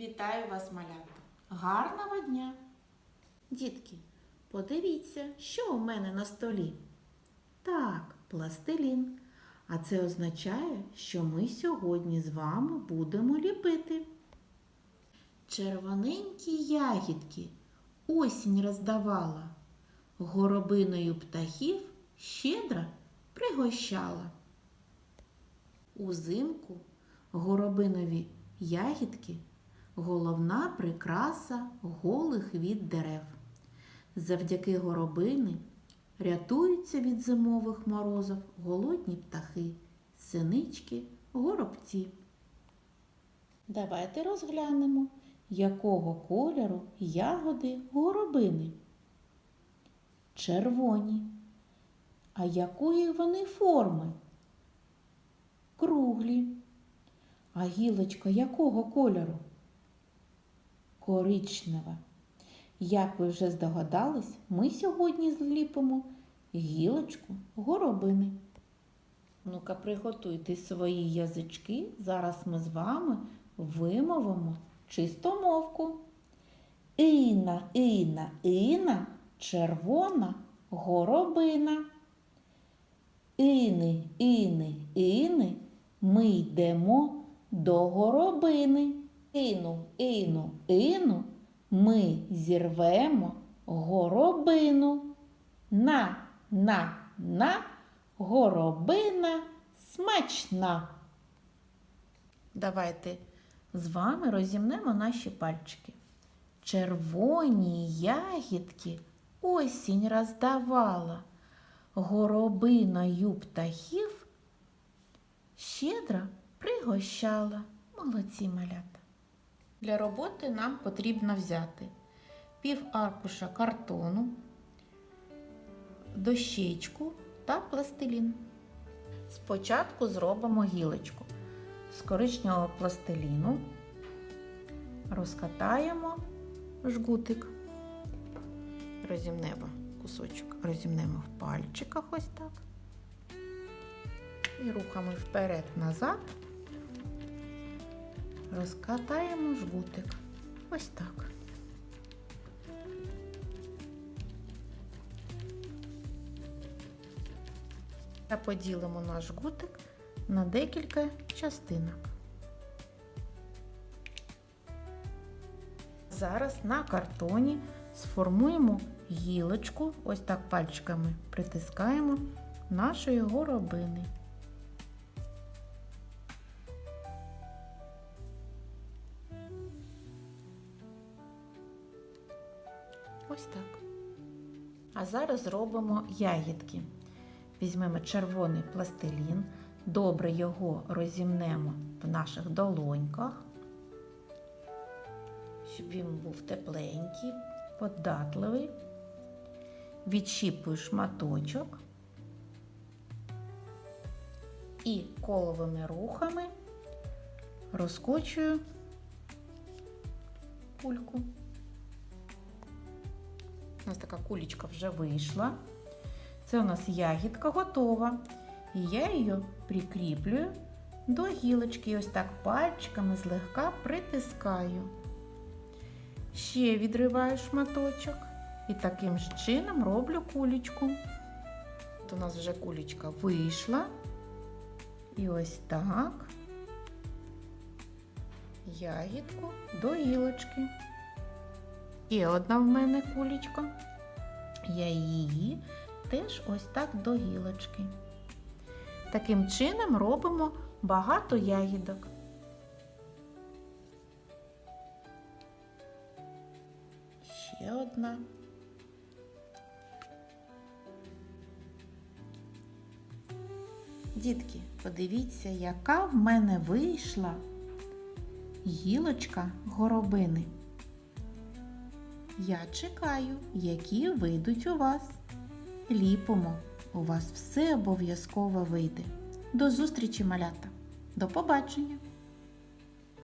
Вітаю вас, малята! Гарного дня! Дітки, подивіться, що у мене на столі. Так, пластилін. А це означає, що ми сьогодні з вами будемо ліпити. Червоненькі ягідки осінь роздавала, горобиною птахів щедро пригощала. Узимку горобинові ягідки головна прикраса голих від дерев. Завдяки горобини рятуються від зимових морозів голодні птахи, синички, горобці. Давайте розглянемо, якого кольору ягоди горобини. Червоні. А якої вони форми? Круглі. А гілочка якого кольору? Коричнева. Як ви вже здогадались, ми сьогодні зліпимо гілочку горобини. Ну-ка, приготуйте свої язички. Зараз ми з вами вимовимо чистомовку. Іна, іна, іна, червона горобина. Іни, іни, іни, ми йдемо до горобини. Іну, іну, іну, ми зірвемо горобину. На, на, на, горобина смачна. Давайте з вами розімнемо наші пальчики. Червоні ягідки осінь роздавала, горобиною птахів щедро пригощала. Молодці малята. Для роботи нам потрібно взяти пів аркуша картону, дощечку та пластилін. Спочатку зробимо гілочку. З коричневого пластиліну розкатаємо жгутик, розімнемо кусочок, розімнемо в пальчиках ось так. І рухами вперед-назад розкатаємо жгутик. Ось так. Та поділимо наш жгутик на декілька частинок. Зараз на картоні сформуємо гілочку, ось так пальчиками притискаємо нашої горобини. Ось так. А зараз зробимо ягідки. Візьмемо червоний пластилін, добре його розімнемо в наших долоньках, щоб він був тепленький, податливий. Відщіпую шматочок і коловими рухами розкочую кульку. Нас така кулечка вже вийшла. Це у нас ягідка готова. І я її прикріплюю до гілочки. І ось так пальчиками злегка притискаю. Ще відриваю шматочок. І таким ж чином роблю кулечку. От у нас вже кулечка вийшла. І ось так ягідку до гілочки. І одна в мене кулечка. Я її теж ось так до гілочки. Таким чином робимо багато ягідок. Ще одна. Дітки, подивіться, яка в мене вийшла гілочка горобини. Я чекаю, які вийдуть у вас. Ліпимо, у вас все обов'язково вийде. До зустрічі, малята! До побачення!